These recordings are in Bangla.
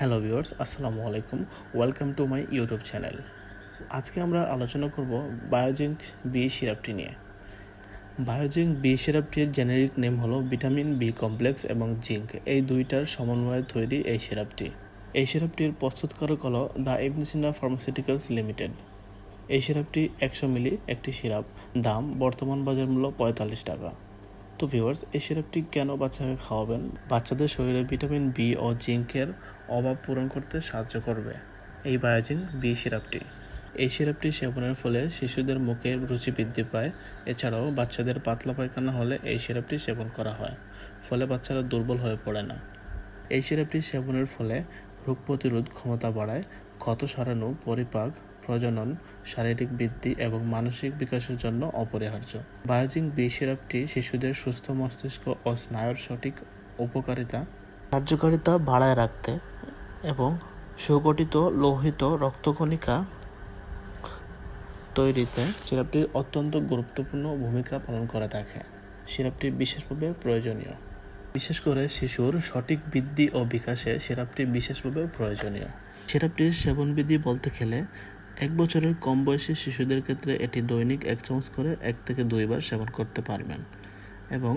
হ্যালো ভিউয়ার্স, আসসালামু আলাইকুম। Welcome to my YouTube channel. আজকে আমরা আলোচনা করব বায়োজিঙ্ক বি সিরাপটি নিয়ে। বায়োজিঙ্ক বি সিরাপটির জেনেরিক নেম হলো ভিটামিন বি কমপ্লেক্স এবং জিঙ্ক এই দুইটার সমন্বয়ে তৈরি এই সিরাপটি। এই সিরাপটির প্রস্তুতকারক হলো দ্য ইবনিসিনা ফার্মাসিউটিক্যালস লিমিটেড। এই সিরাপটি একশো মিলি একটি সিরাপ। দাম বর্তমান বাজার মূল্য পঁয়তাল্লিশ টাকা। তো ভিউয়ার্স, এই সিরাপটি কেন বাচ্চাকে খাওয়াবেন? বাচ্চাদের শরীরে ভিটামিন বি ও জিঙ্কের অভাব পূরণ করতে সাহায্য করবে। এই বায়োজিন বি সিরাপটি। এই সিরাপটি সেবনের ফলে শিশুদের মুখে রুচি বৃদ্ধি পায়। এছাড়াও বাচ্চাদের পাতলা পায়খানা হলে এই সিরাপটি সেবন করা হয়, ফলে বাচ্চারা দুর্বল হয়ে পড়ে না। এই সিরাপটি সেবনের ফলে রোগ প্রতিরোধ ক্ষমতা বাড়ায়, ক্ষত সারানো, পরিপাক, প্রজনন, শারীরিক বৃদ্ধি এবং মানসিক বিকাশের জন্য অপরিহার্য। বায়োজিং বি সিরাপটি শিশুদের সুস্থ মস্তিষ্ক ও স্নায়ুর সঠিক উপকারিতা, কার্যকারিতা বাড়ায় রাখতে এবং সুগঠিত লোহিত রক্তকণিকা তৈরিতে সিরাপটি অত্যন্ত গুরুত্বপূর্ণ ভূমিকা পালন করে থাকে। সিরাপটি বিশেষভাবে প্রয়োজনীয়। বিশেষ করে শিশুর সঠিক বৃদ্ধি ও বিকাশে সিরাপটি বিশেষভাবে প্রয়োজনীয়। সিরাপটির সেবনবিধি বলতে গেলে এক বছরের কম বয়সী শিশুদের ক্ষেত্রে এটি দৈনিক এক চামচ করে এক থেকে দুইবার সেবন করতে পারবেন এবং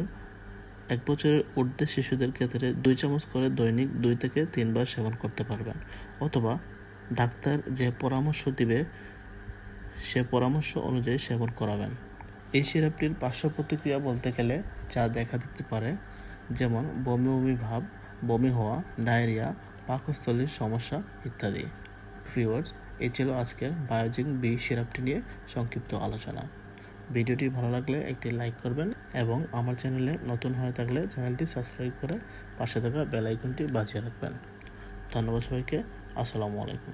এক বছরের ঊর্ধ্বে শিশুদের ক্ষেত্রে দুই চামচ করে দৈনিক দুই থেকে তিনবার সেবন করতে পারবেন। অথবা ডাক্তার যে পরামর্শ দিবে, সে পরামর্শ অনুযায়ী সেবন করাবেন। এই সিরাপটির পার্শ্ব প্রতিক্রিয়া বলতে গেলে যা দেখা দিতে পারে, যেমন বমি বমি ভাব, বমি হওয়া, ডায়রিয়া, পাকস্থলীর সমস্যা ইত্যাদি। ভিউয়ার্স, এই ছিল আজকের বায়োজিং বি সিরাপটি নিয়ে সংক্ষিপ্ত আলোচনা। ভিডিওটি ভালো লাগলে একটি লাইক করবেন এবং আমার চ্যানেলে নতুন হয়ে থাকলে চ্যানেলটি সাবস্ক্রাইব করে পাশে থাকা বেল আইকনটি বাজিয়ে রাখবেন। ধন্যবাদ সবাইকে। আসসালামু আলাইকুম।